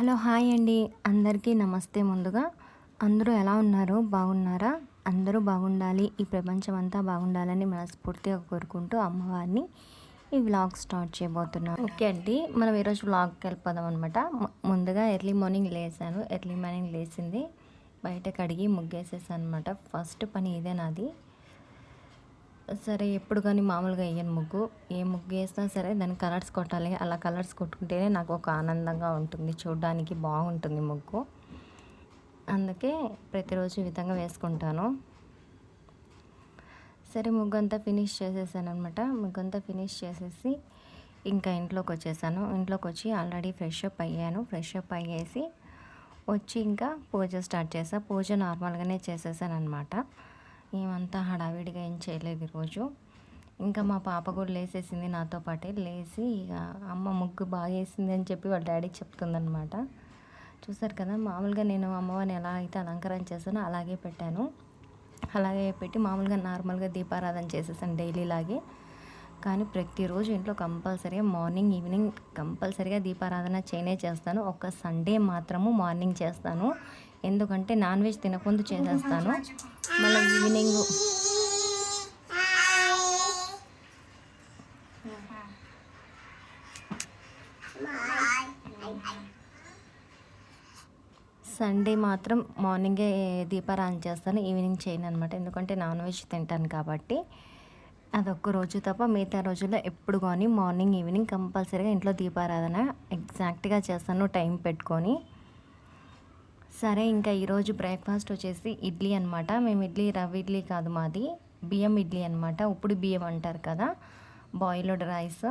Hello hi అండి. అందరికీ నమస్తే ముందుగా. అందరూ ఎలా ఉన్నారు? బాగున్నారా? అందరూ బాగుండాలి. ఈ ప్రపంచం అంతా బాగుండాలని మనస్ఫూర్తిగా కోరుకుంటూ అమ్మవారిని ఈ వ్లాగ్ స్టార్ట్ చేయబోతున్నాం. ఓకే అండి. మనం ఈరోజు వ్లాగ్కి వెళ్ళిపోదాం అనమాట ముందుగా ఎర్లీ మార్నింగ్ లేసాను. ఎర్లీ మార్నింగ్ లేచింది బయట కడిగి ముగ్గేసేసాను అనమాట ఫస్ట్ పని ఇదే నాది. సరే ఎప్పుడు కానీ మామూలుగా వేయను ముగ్గు. ఏ ముగ్గు వేసినా సరే దాని కలర్స్ కొట్టాలి. అలా కలర్స్ కొట్టుకుంటేనే నాకు ఒక ఆనందంగా ఉంటుంది. చూడడానికి బాగుంటుంది ముగ్గు. అందుకే ప్రతిరోజు ఈ విధంగా వేసుకుంటాను. సరే ముగ్గు అంతా ఫినిష్ చేసేసాను అనమాట ముగ్గు అంతా ఫినిష్ చేసేసి ఇంకా ఇంట్లోకి వచ్చేసాను. ఇంట్లోకి వచ్చి ఆల్రెడీ ఫ్రెష్ అప్ అయ్యాను. ఫ్రెష్ అప్ అయ్యేసి వచ్చి ఇంకా పూజ స్టార్ట్ చేసా. పూజ నార్మల్గానే చేసేసాను అనమాట ఏమంతా హడావిడిగా ఏం చేయలేదు ఈరోజు. ఇంకా మా పాప కూడా లేసేసింది నాతో పాటే. లేచి ఇక అమ్మ ముగ్గు బాగా వేసింది అని చెప్పి వాళ్ళ డాడీకి చెప్తుందనమాట చూసారు కదా మామూలుగా నేను అమ్మవారిని ఎలా అయితే అలంకరణ చేస్తానో అలాగే పెట్టాను. అలాగే పెట్టి మామూలుగా నార్మల్గా దీపారాధన చేసేసాను డైలీ లాగే. కానీ ప్రతిరోజు ఇంట్లో కంపల్సరీగా మార్నింగ్ ఈవినింగ్ కంపల్సరీగా దీపారాధన చేయనే చేస్తాను. ఒక సండే మాత్రము మార్నింగ్ చేస్తాను. ఎందుకంటే నాన్ వెజ్ తినకుండా చేసేస్తాను. మళ్ళీ ఈవినింగ్. సండే మాత్రం మార్నింగే దీపారాధన చేస్తాను ఈవినింగ్ చేయను అనమాట ఎందుకంటే నాన్ వెజ్ తింటాను కాబట్టి అదొక్క రోజు తప్ప మిగతా రోజుల్లో ఎప్పుడు కానీ మార్నింగ్ ఈవినింగ్ కంపల్సరీగా ఇంట్లో దీపారాధన ఎగ్జాక్ట్గా చేస్తాను టైం పెట్టుకొని. సరే ఇంకా ఈరోజు బ్రేక్ఫాస్ట్ వచ్చేసి ఇడ్లీ అనమాట మేము ఇడ్లీ రవ్వ ఇడ్లీ కాదు మాది. బియ్యం ఇడ్లీ అనమాట ఉప్పుడు బియ్యం అంటారు కదా బాయిల్డ్ రైస్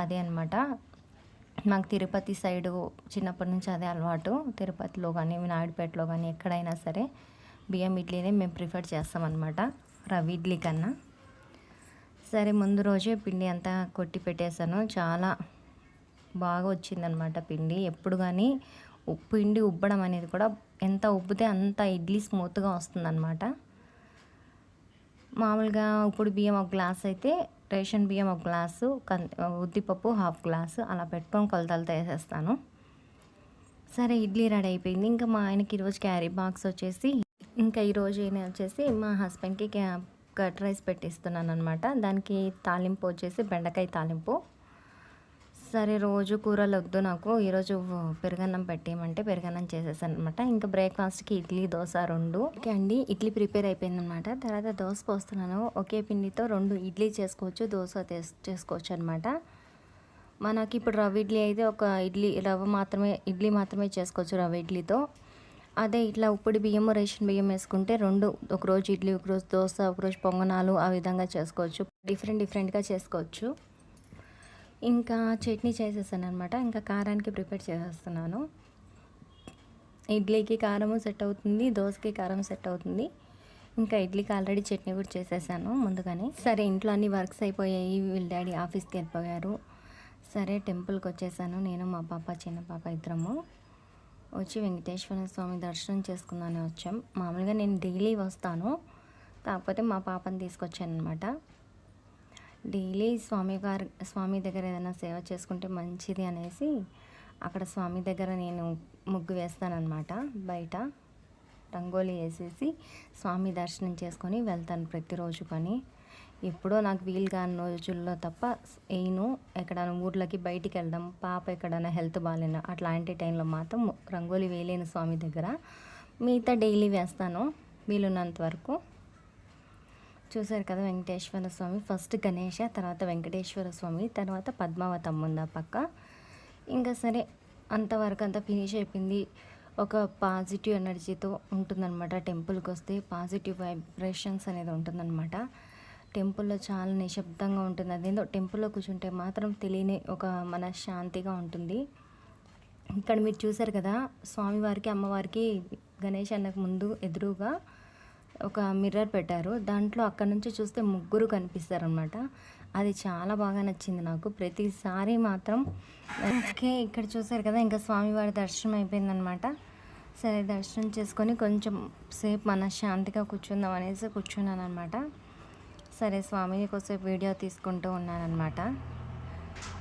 అదే అనమాట నాకు తిరుపతి సైడు చిన్నప్పటి నుంచి అదే అలవాటు. తిరుపతిలో కానీ నాయుడుపేటలో కానీ ఎక్కడైనా సరే బియ్యం ఇడ్లీనే మేము ప్రిఫర్ చేస్తామన్నమాట రవ్వ ఇడ్లీ కన్నా. సరే ముందు రోజే పిండి అంతా కొట్టి పెట్టేశాను. చాలా బాగా వచ్చిందనమాట పిండి. ఎప్పుడు కానీ ఉప్పు పిండి ఉబ్బడం అనేది కూడా ఎంత ఉబ్బితే అంత ఇడ్లీ స్మూత్గా వస్తుందన్నమాట. మామూలుగా ఇప్పుడు బియ్యం ఒక గ్లాస్ అయితే రేషన్ బియ్యం ఒక గ్లాసు ఉద్దిపప్పు హాఫ్ గ్లాసు అలా పెట్టుకొని కొలతలతో వేసేస్తాను. సరే ఇడ్లీ రెడీ అయిపోయింది. ఇంకా మా ఆయనకి ఈరోజు క్యారీ బాక్స్ వచ్చేసి ఇంకా ఈరోజు ఈయన వచ్చేసి మా హస్బెండ్కి క్యా కట్ రైస్ పెట్టిస్తున్నాను అనమాట దానికి తాలింపు వచ్చేసి బెండకాయ తాలింపు. సరే రోజు కూరలు వద్దు నాకు ఈరోజు పెరుగన్నం పెట్టేయమంటే పెరుగన్నం చేసేసాను అనమాట ఇంకా బ్రేక్ఫాస్ట్కి ఇడ్లీ దోశ రెండు. ఓకే అండి ఇడ్లీ ప్రిపేర్ అయిపోయింది అనమాట తర్వాత దోశ పోస్తున్నాను. ఒకే పిండితో రెండు ఇడ్లీ చేసుకోవచ్చు దోశ చేసుకోవచ్చు అనమాట మనకి ఇప్పుడు రవ్వ ఇడ్లీ అయితే ఒక ఇడ్లీ రవ్వ మాత్రమే ఇడ్లీ మాత్రమే చేసుకోవచ్చు రవ్వ ఇడ్లీతో. అదే ఇట్లా ఉప్పుడు బియ్యము రేషన్ బియ్యం వేసుకుంటే రెండు ఒకరోజు ఇడ్లీ ఒకరోజు దోశ ఒకరోజు పొంగనాలు ఆ విధంగా చేసుకోవచ్చు. డిఫరెంట్ డిఫరెంట్గా చేసుకోవచ్చు. ఇంకా చట్నీ చేసేసాను అనమాట ఇంకా కారానికి ప్రిపేర్ చేసేస్తున్నాను. ఇడ్లీకి కారము సెట్ అవుతుంది దోశకి కారం సెట్ అవుతుంది. ఇంకా ఇడ్లీకి ఆల్రెడీ చట్నీ కూడా చేసేసాను ముందుగానే. సరే ఇంట్లో అన్ని వర్క్స్ అయిపోయాయి. వీళ్ళ డాడీ ఆఫీస్కి వెళ్ళిపోయారు. సరే టెంపుల్కి వచ్చేసాను. నేను మా పాప చిన్న పాప ఇద్దరము. వచ్చి వెంకటేశ్వర స్వామి దర్శనం చేసుకుందామని వచ్చాం. మామూలుగా నేను డైలీ వస్తాను. కాకపోతే మా పాపని తీసుకొచ్చాను అనమాట డైలీ స్వామి గారి స్వామి దగ్గర ఏదైనా సేవ చేసుకుంటే మంచిది అనేసి అక్కడ స్వామి దగ్గర నేను ముగ్గు వేస్తానన్నమాట. బయట రంగోలీ వేసేసి స్వామి దర్శనం చేసుకొని వెళ్తాను ప్రతిరోజు పని. ఎప్పుడో నాకు వీలు కాని రోజుల్లో తప్ప నేను ఎక్కడైనా ఊర్లకి బయటికి వెళ్ళడం పాప ఎక్కడైనా హెల్త్ బాగాలేనా అట్లాంటి టైంలో మాత్రం రంగోలీ వేయలేను స్వామి దగ్గర. మిగతా డైలీ వేస్తాను వీలున్నంత వరకు. చూసారు కదా వెంకటేశ్వర స్వామి? ఫస్ట్ గణేష తర్వాత వెంకటేశ్వర స్వామి తర్వాత పద్మావతం ఉంది ఆ పక్క. ఇంకా సరే అంతవరకు అంతా ఫినిష్ అయిపోయింది. ఒక పాజిటివ్ ఎనర్జీతో ఉంటుందన్నమాట టెంపుల్కి వస్తే పాజిటివ్ వైబ్రేషన్స్ అనేది ఉంటుందన్నమాట. టెంపుల్లో చాలా నిశ్శబ్దంగా ఉంటుంది. అదేందో టెంపుల్లో కూర్చుంటే మాత్రం తెలియని ఒక మనశ్శాంతిగా ఉంటుంది. ఇక్కడ మీరు చూసారు కదా స్వామివారికి అమ్మవారికి గణేష్ అన్నకు ముందు ఎదురుగా ఒక మిర్రర్ పెట్టారు. దాంట్లో అక్కడ నుంచి చూస్తే ముగ్గురు కనిపిస్తారనమాట అది చాలా బాగా నచ్చింది నాకు. ప్రతిసారి మాత్రం ఓకే ఇక్కడ చూసారు కదా ఇంకా స్వామివారి దర్శనం అయిపోయిందనమాట సరే దర్శనం చేసుకొని కొంచెం సేపు మనశ్శాంతిగా కూర్చుందాం అనేసి కూర్చున్నాను అనమాట సరే స్వామిని కోసం వీడియో తీసుకుంటూ ఉన్నానమాట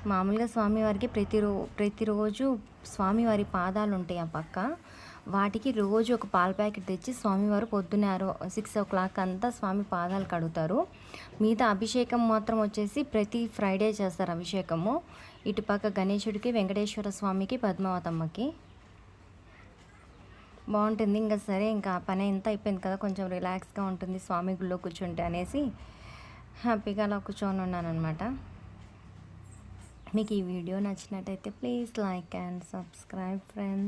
మామూలుగా స్వామివారికి ప్రతిరో ప్రతిరోజు స్వామివారి పాదాలు ఉంటాయి ఆ పక్క. వాటికి రోజు ఒక పాల ప్యాకెట్ తెచ్చి స్వామివారు పొద్దున్నే సిక్స్ ఓ క్లాక్ అంతా స్వామి పాదాలు కడుగుతారు. మిగతా అభిషేకం మాత్రం వచ్చేసి ప్రతి ఫ్రైడే చేస్తారు అభిషేకము. ఇటుపక్క గణేశుడికి వెంకటేశ్వర స్వామికి పద్మావతమ్మకి. బాగుంటుంది. ఇంకా సరే ఇంకా పని ఎంత అయిపోయింది కదా కొంచెం రిలాక్స్గా ఉంటుంది స్వామి గుళ్ళో కూర్చుంటే అనేసి హ్యాపీగా అలా కూర్చొని ఉన్నాను అనమాట మీకు ఈ వీడియో నచ్చినట్టయితే please like and subscribe friends.